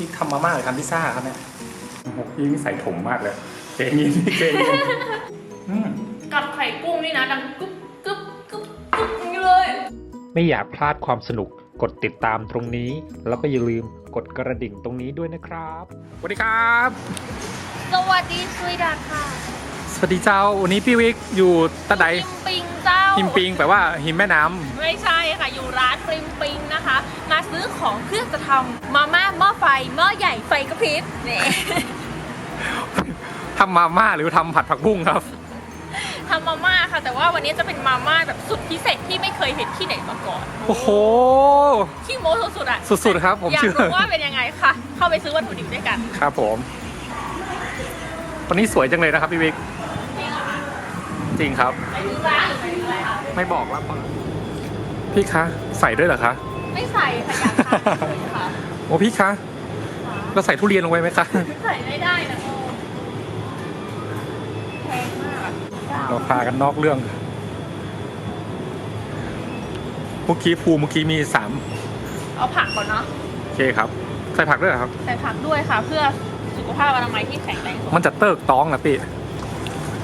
พี่ทำมาม่าหรือทำพิซซ่าครับเนี่ยโอ้โหพี่นี่ใส่ถมมากเลยเจนี่เจนี่อืมกับไข่กุ้งนี่นะดังกึ๊บกึ๊บกึ๊บกึ๊บอย่างนี้เลย ไม่อยากพลาดความสนุกกดติดตามตรงนี้ แล้วก็อย่าลืมกดกระดิ่งตรงนี้ด้วยนะครับสวัสดีครับ สวัสดีซุยดาค่ะ สวัสดีเจ้าวันนี้พี่วิกอยู่ตะไดหิมปิงเจ้า หิมปิงแปลว่าหิมแม่น้ำไม่ใช่ค่ะ อยู่ร้านปริมปิงนะคะ มาซื้อของเพื่อจะทำมาม่าหม้อไฟหม้อใหญ่ไฟกระพริบนี่ ทำมาม่าหรือทำผัดผักบุ้งครับ ทำมาม่าค่ะ แต่ว่าวันนี้จะเป็นมาม่าแบบสุดพิเศษที่ไม่เคยเห็นที่ไหนมาก่อนโอ้โหขี้โมสุดๆอะสุดๆครับผมอยากเชื่อรู้ว่าเป็นยังไงค่ะ เข้าไปซื้อวัตถุดิบด้วยกัน ครับผม วันนี้สวยจังเลยนะครับพี่วิก จริงเหรอคะ จริงครับไปดูร้านหรือไปดูอะไรคะไม่บอกแล้วพี่คะใส่ด้วยเหรอคะไม่ใส่ค่ะอยากทานเลยค่ะโอ้พี่คะเราใส่ทุเรียนลงไปไหมคะใส่ไม่ได้นะโอ้แพงมากอะเราพากันนอกเรื่องเมื่อกี้ภูเมื่อกี้มีสามเอาผักก่อนเนาะโอเคครับ ใส่ผักด้วยเหรอครับ ใส่ผักด้วยค่ะ เพื่อสุขภาพอนามัยที่แข็งแรงมันจะเติกต้องนะพี่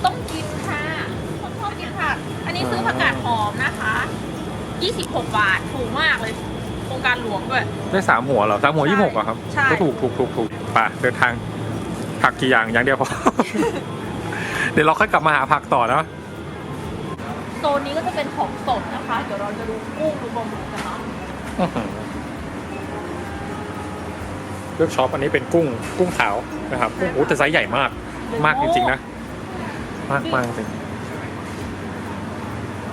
ต้องกินค่ะคนชอบกินผักอั นนี้ซื้อผักกาดหอมนะคะ 26 บาท ถูกมากเลย โครงการหลวงด้วย ได้สามหัวเหรอสามหัวใช่ยี่หกเหรอครับ ใช่ ก็ถูกถูกถูกถูกป่ะเดินทางผักกี่อย่างอย่างเดียวพอ เดี๋ยวเราค่อยกลับมาหาผักต่อนะโซนนี้ก็จะเป็นของสดนะคะ เดี๋ยวเราจะดูกุ้งดูปลาหมึกกันเนาะอื้อหือเลือกช็อปอันนี้เป็นกุ้งกุ้งขาวนะครับโอ้โหแต่ไซส์ใหญ่มาก มากจริงๆนะ มากมากจริง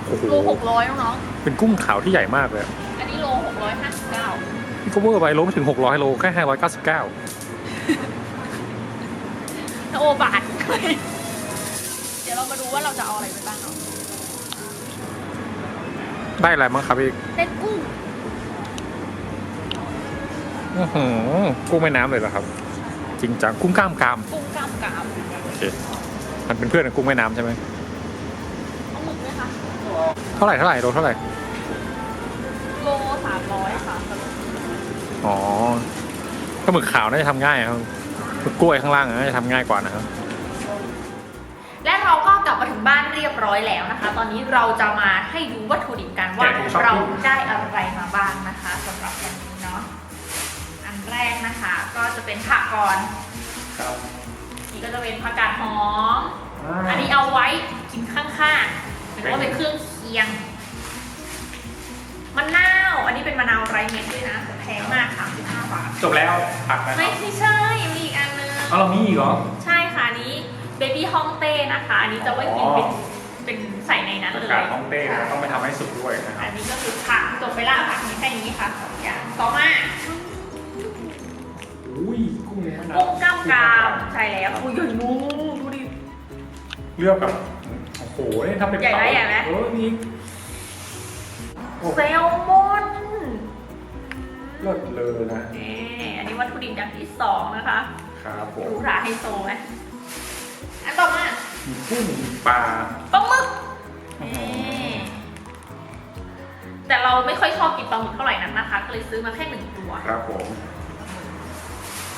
โอ้โหโล600น้องเป็นกุ้งขาวที่ใหญ่มากเลยๆอันนี้โล659นี่ก็เวอร์ไปโลไม่ถึง 600 โลแค่ 599ถ้าโอบาท เดี๋ยวเรามาดูว่าเราจะเอาอะไรไปบ้างเนาะได้อะไรมั้งครับพี่เป็นกุ้งอื้อหือกุ้งแม่น้ำเลยเหรอครับ จริงจังกุ้งกล้ามกราม กุ้งกล้ามกรามโอเคมันเป็นเพื่อนกับกุ้งแม่น้ำใช่ไหม เอาหมึกไหมคะ เท่าไหร่เท่าไหร่โลเท่าไหร่โลสามร้อยค่ะอ๋อก็หมึกขาวน่าจะทำง่ายครับหมึกกล้วยข้างล่างน่าจะทำง่ายกว่านะครับและเราก็กลับมาถึงบ้านเรียบร้อยแล้วนะคะ ตอนนี้เราจะมาให้ดูวัตถุดิบกันว่าแกะถุงช้อปปิ้เรางได้อะไรมาบ้างนะคะสำหรับวันนี้เนาะอันแรกนะคะ ก็จะเป็นผักก่อนครับนี่ก็จะเป็นผักกาดหอมอันนี้เอาไว้กินข้างๆหรือว่าเป็นเครื่ องเคียงมะนาว อันนี้เป็นมะนาวไรเม็ดด้วยนะแต่แพงมากค่ะ15บาท จบแล้วผักนะคไม่รับไม่ใช่มีอีกอันนึง เอาเรามีอีกเหรอ ใช่ค่ะอันนี้เบบี้ฮองเต้นะคะ อันนี้จะไว้กินอ๋อเป็นเป็นใส่ในนั้นประเลยกาศท้องเต้นะต้องไปทำให้สุกด้วยนะคอัรับนนี้ก็คือผักจบไปละผักมีแค่นี้ค่ะสองอย่างต่อมาอุ้ยกุ้งแม่น้ำกุ้งกล้ามกรามใช่แล้วอุ้ยใหญ่มูดูดิเลือกแบบ โอ้โหนี่ทำเป็นใหญ่ไหมเต๋าใหญ่ไหม เออมีโอ้แซลมอนเลิศเลยนะนี่อันนี้วัตถุดิบอย่างที่สองนะคะครับผหรูมหราไฮโซไหมอันต่อมามีกุ้งมีปลา ปลาหมึกอื้อนี่หือแต่เราไม่ค่อยชอบกินปลาหมึกเท่าไหร่นักนะคะ ก็เลยซื้อมาแค่หนึ่งตัว ครับผม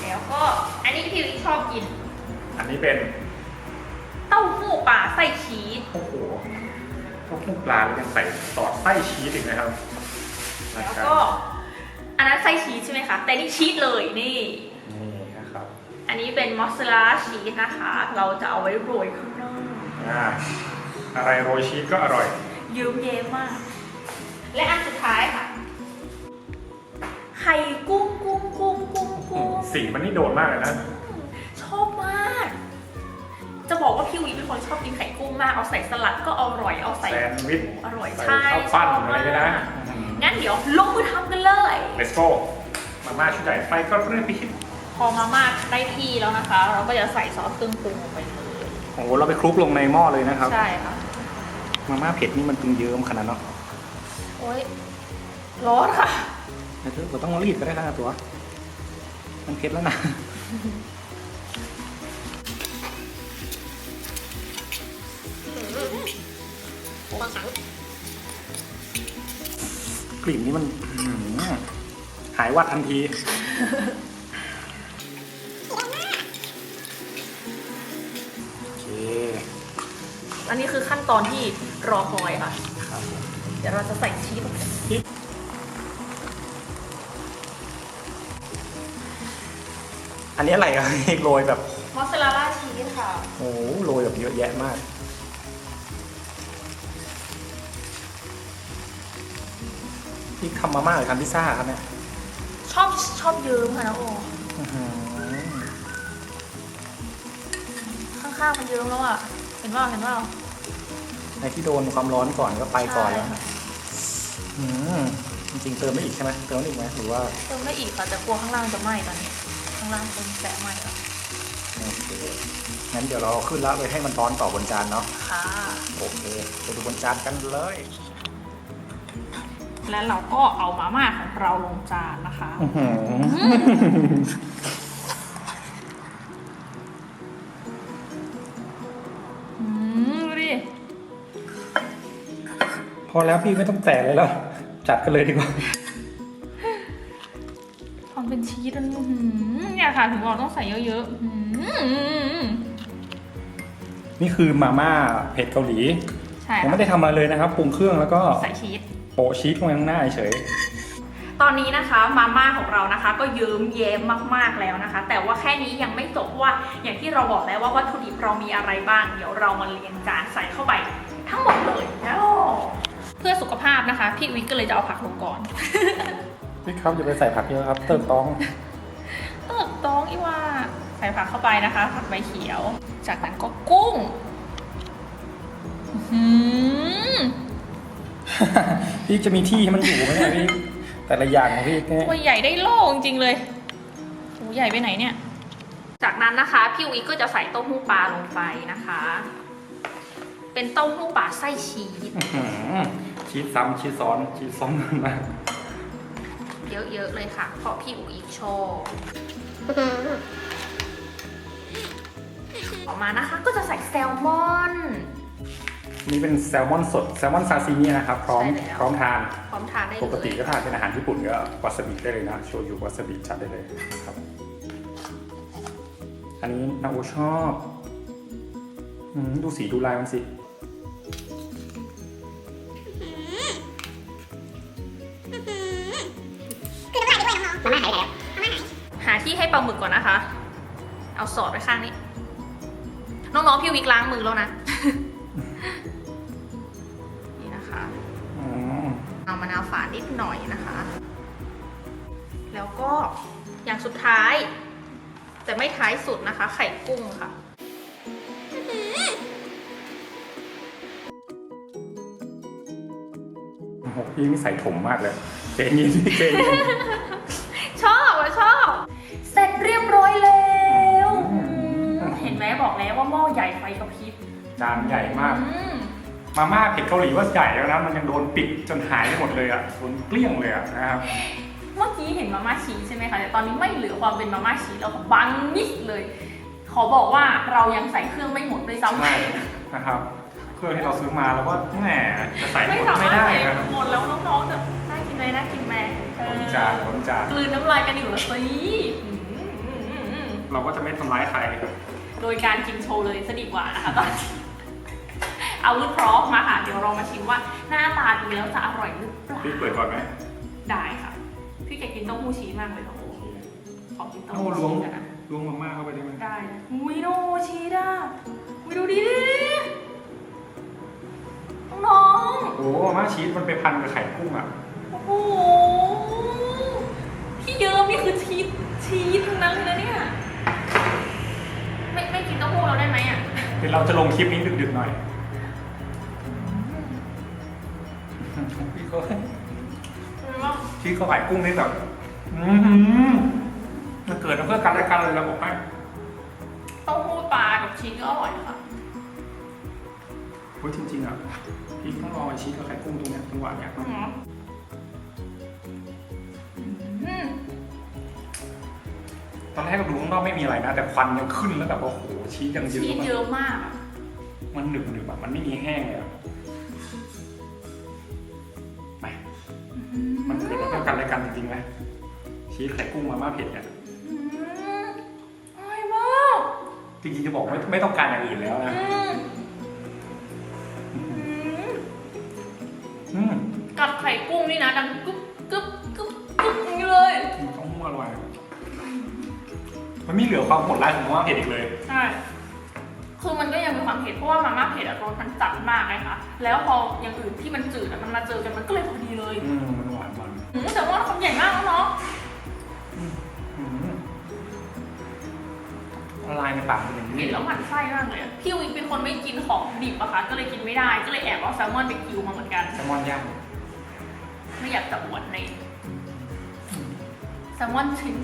แล้วก็อันนี้พี่ชอบกิน อันนี้เป็นเต้าหู้ปลาไส้ชีสโอ้โหข้าวคลุกปลาแล้วยังใส่สอดไส้ชีสอีกนะครับแล้วก็อันนั้นไส้ชีสใช่ไหมคะ แต่นี่ชีสเลยนี่ นี่นะครับ อันนี้เป็นมอสซาเรลลาชีสนะคะ เราจะเอาไว้โรยข้างนอกอ่าอะไรโรยชีสก็อร่อยเยิ้มเย้มมาก และอันสุดท้ายค่ะไข่กุ้งกุ้งกุ้งกุ้งกุ้งสีมันนี่โดดมากเลยนะ ชอบม เป็นคนชอบกินไข่กุ้งมาก เอาใส่สลัดก็อร่อย เอาใส่แซนด์วิชอร่อยใส่ใช่ข้าวปั้นชอบอะไรมากก็ได้งั้นเดี๋ยวลงมือทำกันเลยเลสโก้มาม่าชุดใหญ่ไฟก็เริ่มพิชิตพอมาม่าได้ที่แล้วนะคะ เราก็จะใส่ซอสเครื่องปรุงลงไปเลย โอ้โหเราไปคลุกลงในหม้อเลยนะครับ ใช่ค่ะ มาม่าเผ็ดนี่มันตึงเยิ้มขนาดเนาะโอ๊ยร้อนค่ะแต่เธอก็ต้องรีบก็ได้นะตัว มันเผ็ดแล้วนะ กลิ่นนี้มันหายวัดทันทีอันนี้คือขั้นตอนที่รอคอยค่ะคเดี๋ยวเราจะใส่ชีสไปอันนี้อะไรอะ โรยแบบมอสซาเรลล่าชีสค่ะ โอ้โหโรยแบบเยอะแยะมาก พี่ทำมาม่าหรือทำพิซซ่าครับเนี่ยชอบชอบเยิ้มค่ะนะโออื้อหือข้างๆมันเยิ้มแล้วอะ เห็นว่าเห็นว่าในที่โดนความร้อนก่อนก็ไปก่อนแล้วใช่ค่ะอืมจริงๆเติมไม่อีกใช่ไหมเติมไม่อีกไหมหรือว่าเติมได้อีกค่ะแต่กลัวข้างล่างจะไหม้ตอนนี้ข้างล่างเป็นแสะไหม้แล้วโอเคงั้นเดี๋ยวเราเอาขึ้นแล้วไปให้มันร้อนต่อบนจานเนาะค่ะ โอเคไปดูบนจานกันเลย และเราก็เอามาม่าของเราลงจานนะคะอื้อหืออืมดูดิพอแล้วพี่ไม่ต้องแตะเลยแล้ว จัดกันเลยดีกว่าทำเป็นชีสมันอื้อหือเนี่ยค่ะถึงบอกต้องใส่เยอะๆอื้อหือนี่คือมาม่าเผ็ดเกาหลี ใช่ยังไม่ค่ะได้ทำอะไรเลยนะครับปรุงเครื่องแล้วก็ ใส่ชีส โปะชีสลงไปข้างหน้าเฉยตอนนี้นะคะมาม่าของเรานะคะ ก็เยิ้มแย้มมากๆแล้วนะคะ แต่ว่าแค่นี้ยังไม่จบเพราะว่าอย่างที่เราบอกแล้วว่าวัตถุดิบเรามีอะไรบ้าง เดี๋ยวเรามาเรียงจานใส่เข้าไป ทั้งหมดเลยแล้วเพื่อสุขภาพนะคะ พี่วิกก็เลยจะเอาผักลงก่อน พี่ครับอย่าไปใส่ผักเยอะครับ เติมต้อง เติบต้องอีว่าใส่ผักเข้าไปนะคะ ผักใบเขียว จากนั้นก็กุ้ง อื้อหือ พี่จะมีที่ให้มันอยู่ไหมเนี่ยพี่แต่ละอย่างของพี่เนี่ยตัวใหญ่ได้โล่จริงๆเลยโอ้ใหญ่ไปไหนเนี่ย จากนั้นนะคะพี่วิกก็จะใส่เต้าหู้ปลาลงไปนะคะ เป็นเต้าหู้ปลาไส้ชีสอื้อหือชีสซ้ำชีสซ้อนชีสซ้อนกันมาเยอะๆเลยค่ะ เพราะพี่อุ๋ยชอบออกมานะคะ ก็จะใส่แซลมอน นี่เป็นแซลมอนสดแซลมอนซาซิมินะครับ พร้อมใช่แล้ว พร้อมทาน พร้อมทานได้เลยปกติก็ทานเป็นอาหารญี่ปุ่นก็วาซาบิได้เลยนะโชยุวาซาบิจัดได้เลยนะครับ อันนี้นาโอชอบอืมดูสีดูลายมันสิหาที่ให้ปลาหมึกก่อนนะคะ เอาสอดไว้ข้างนี้ น้องๆพี่วิกล้างมือแล้วนะ ไข่กุ้งค่ะโอ้โหพี่นี่ใส่ถมมากเลยเจนนี่พี่เจนนี่ชอบอะชอบ เสร็จเรียบร้อยแล้วอืมเห็นไหมบอกแล้วว่าหม้อใหญ่ไฟกระพริบจานใหญ่มาก อืม มาม่าเผ็ดเกาหลีว่าใหญ่แล้วนะ มันยังโดนปิดจนหายไปหมดเลยอะโดนเกลี้ยงเลยอะนะครับ เมื่อกี้เห็นมาม่าชีสใช่ไหมคะแต่ตอนนี้ไม่เหลือความเป็นมาม่าชีสแล้วค่ะบังมิดเลย ขอบอกว่าเรายังใส่เครื่องไม่หมดด้วยซ้ำใช่นะครับ เครื่องที่เราซื้อมาแล้วก็แหมจะใส่หไม่มดสามารไม่ถได้ใส่นะครับหมดแล้วน้องๆจะน่ากินไหมน่ากินไหมเอผอลจานผลจานกลืนน้ำลายกันอยู่ละสิอืมอืมอืมอืมเราก็จะไม่ทำร้ายใครครับโดยการกินโชว์เลยซะดีกว่านะคะตอนนี้เอาวุธพร้อมมาค่ะเดี๋ยวเรามาชิมว่าหน้าตาดูแล้วจะอร่อยหรือเปล่าพี่เปิดก่อนไหมได้ค่ะพี่แกกินเต้าหู้ชีสมากเลยเหรอขอกินเต้าเอาหู้ล้วงชีสกันนะ ล้วงมาม่าเข้าไปได้ไหมได้นะอุ้ยโนชีสอะอุ้ยดูดิน้องโอ้มาม่าชีสมันไปพันกับไข่กุ้งอะ โอ้โหที่เยิ้มนี่คือชีสชีสทั้งนั้นเลยนะเนี่ย ไม่ไม่กินเต้าหู้เราได้ไหมอะ เดี๋ยวเราจะลงคลิปนี้ดึกๆหน่อยพี่เขาเป็นว่าที่เขาขายกุ้งนี่แบบ อือหือ มันเกิดมาเพื่อกันและกันเลยเราบอกให้เต้าหู้ปลากับชีสก็อร่อยค่ะเฮ้ยจริงๆอะพี่ต้องรอไอ้ชีสกับไข่กุ้งตรงเนี้ยจังหวะเนี้ยอืมอืมตอนแรกเราดูข้างนอกไม่มีอะไรนะ แต่ควันยังขึ้นแล้วแบบว่าโอ้โหชีสยังเยชีสอะเยมากอะมากอะมันหนึบหนึบๆอะมันไม่มีแห้งเลยอะไปมันเกิดมาเพื่อกันและกันจริงๆไหมชีสไข่กุ้งมาม่าเผ็ดเนี่ย จริงๆจะบอกไม่ไม่ต้องการอย่างอื่นแล้วนะกับไข่กุ้งนี่นะดังกึ๊บกึ๊บกึ๊บกึ๊บอย่างนี้เลย ต้องอร่อยมันมีเหลือความโหดร้ายของว่าเผ็ดอีกเลย ใช่ คือมันก็ยังมีความเผ็ดเพราะว่ามาม่าเผ็ดอะรสมันจัดมากไงคะแล้วพออย่างอื่นที่มันจืดอะมันมาเจอกันมันก็เลยพอดีเลย อืมมันหวานมันแต่ว่าคำใหญ่มากแล้วเนาะ ละลายในปากเป็นอย่างเห็นี้นแล้วหมันไส้มากเลยอะพี่วิกเป็นคนไม่กินของดิบอะค่ะ ก็เลยกินไม่ได้ ก็เลยแอบเอาแซลมอนไปกิวมาเหมือนกัน แซลมอนย่างไม่อยากจะอวดในแซลมอนชิ้น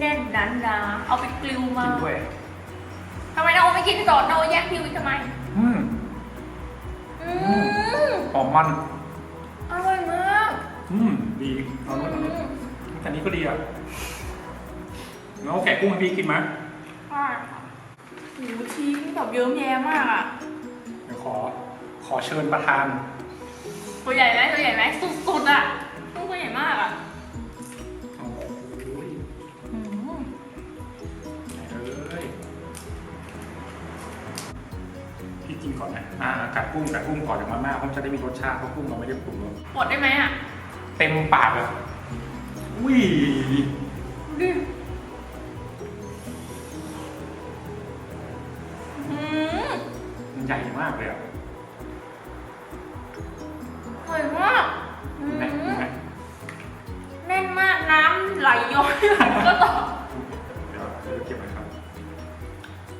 แน่นๆหนาๆเอาไปกลิวมากินด้วยทำไมนาโอไม่กินต่อนาโอแย่งพี่วิกทำไม อืมอืมหอมมัน อร่อยมาก อืมดีเอาอืโน้นเอาโน้นมอันนี้ก็ดีอะแล้วเอาแกะกุ้งให้พี่กินไหม ใช่ค่ะหมูชีสแบบเยิ้มแย้มมากอะเดี๋ยวขอขอเชิญประธาน ตัวใหญ่ไหมตัวใหญ่ไหมสุดๆอะตัวใหญ่มากอะโอ้โหอืมเอ้ยพี่กินก่อนนะ อ่า กัดกุ้งกัดกุ้งก่อนเดี๋ยวมาม่าผมจะได้มีรสชาติเพราะกุ้งเราไม่ได้ปรุงรสปวดได้ไหมอะเต็มปากเลยอุ้ยากเลยอะอร่อยมากอืมเห็นไหมเห็นไหมแน่นมากน้ำไหลย้อยก็ต่อเดี๋ยวเดี๋ยวเก็บไว้ครับ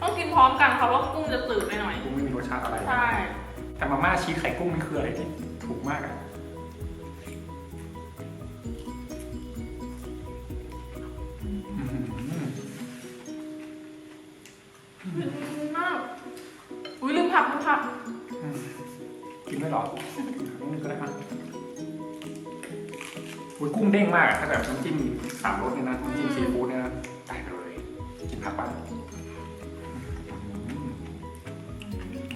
ต้องกินพร้อมกันค่ะว่ากุ้งจะตื่นไปหน่อย กุ้งไม่มีรสชาติอะไร ใช่ แต่มาม่าชีสไข่กุ้งนี่คืออะไรที่ถูกมากอะ กินไม่หรอนิดนึงก็ได้มั้งอุ้ยกุ้งเด้งมากอะถ้าแบบน้ำจิ้มสามรสเนี่ยนะน้ำจิ้มซีฟู้ดเนี่ยนะได้เลยกินผักบ้างอืม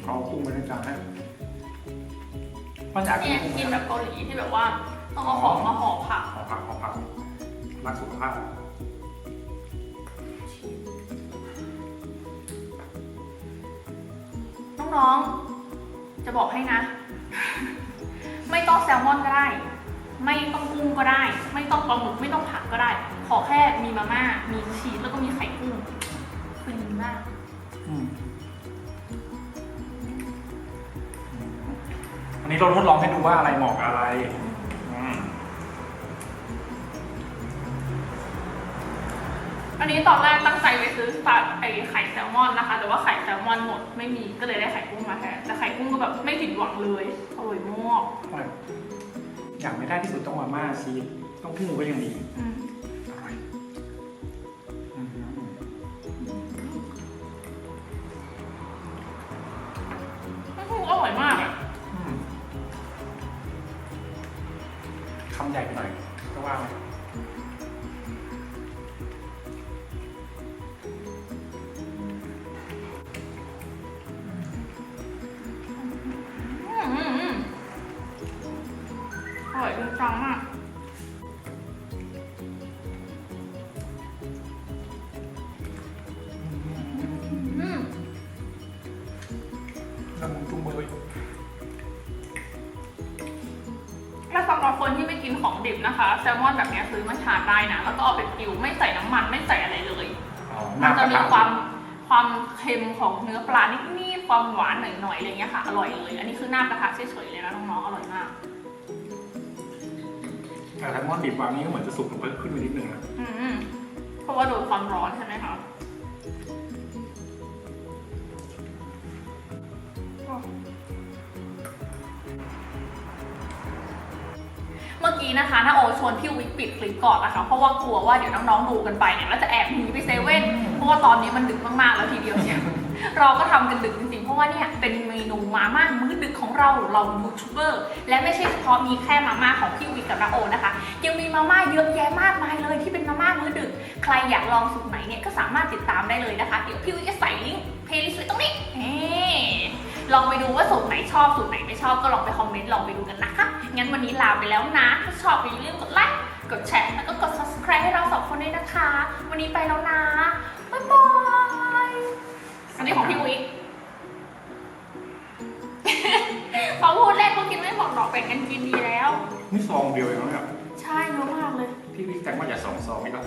เอากุ้งไปในจานให้ว่าอยากกินเนี่ยกุ้งกินไหแบมบเกาหลีที่แบบว่าต้องเอาของมาห่อผักขอผักขอผักรักสุขภาพน้องๆจะบอกให้นะ ไม่ต้องแซลมอนก็ได้ ไม่ต้องกุ้งก็ได้ ไม่ต้องปลาหมึกไม่ต้องผักก็ได้ ขอแค่มีมาม่า มีชีสแล้วก็มีไข่กุ้งคือดีมากอืมอันนี้เราทดลองให้ดูว่าอะไรเหมาะกับอะไร อันนี้ตอนแรกตั้งใจไปซื้อสาไอไข่แซลมอนนะคะ แต่ว่าไข่แซลมอนหมดไม่มีก็เลยได้ไข่กุ้งมาแทนแต่ไข่กุ้งก็แบบไม่ผิดหวังเลยอร่อยมากอย่างไม่ได้ที่สุดต้องมาม่าชีสต้องกุ้งก็ยังดีอืมอร่อยอืมกุ้งอร่อยมากอะอืมคำใหญ่ไปหน่อยก็ว่าไหมอืม ละมุนจุ้มเลยถ้าสำหรับคนที่ไม่กินของดิบนะคะ แซลมอนแบบเนี้ยซื้อมาทานได้นะ แล้วก็เอาไปกิวไม่ใส่น้ำมันไม่ใส่อะไรเลยอ๋อมันจะมีกรทความความเค็มของเนื้อปลานิดๆความหวานหน่อยๆอะไรเงี้ยค่ะอร่อยเลย อันนี้คือหน้ากระทะเฉยๆเลยนะน้องๆอร่อยมากแต่แซลมอนดิบวางนี้ก็เหมือนจะสุกลงไปขึ้นไปนิดนึงนะอืมเพราะว่าโดนความร้อนใช่ไหมคะ เมื่อกี้นะคะน้าโอชวนพี่วิกปิดคลิปก่อนนะคะ เพราะว่ากลัวว่าเดี๋ยวน้องๆดูกันไปเนี่ยแล้วจะแอบหนีไปเซเว่นเพราะว่าตอนนี้มันดึกมากๆแล้วทีเดียวเนี่ยเราก็ทำกันดึกจริงๆ เพราะว่าเนี่ยเป็นเมนูมาม่ามื้อดึกของเราเรายูทูบเบอร์และไม่ใช่เฉพาะมีแค่มาม่าของพี่วิกกับนาโอนะคะยังมีมาม่าเยอะแยะมากมายเลยที่เป็นมาม่ามื้อดึก ใครอยากลองสูตรไหนเนี่ยก็สามารถติดตามได้เลยนะคะ เดี๋ยวพี่วิกจะใส่ลิงก์เพลย์ลิสต์ไว้ตรงนี้เฮ้ ลองไปดูว่าสูตรไหนชอบสูตรไหนไม่ชอบก็ลองไปคอมเมนต์ลองไปดูกันนะคะ งั้นวันนี้ลาไปแล้วนะ ถ้าชอบก็อย่าลืมกดไลค์กดแชร์แล้วก็กด subscribe ให้เราสองคนด้วยนะคะ วันนี้ไปแล้วนะบ๊ายบายอันนี้ของพี่วิกพอพูดแรกก็กินไม่หมดหรอกแบ่งกันกินดีแล้ว นี่ซองเดียวเองนะเนี่ยใช่เยอะมากเลย พี่วิกแต่งว่าอย่าสองซองนี่ก็อ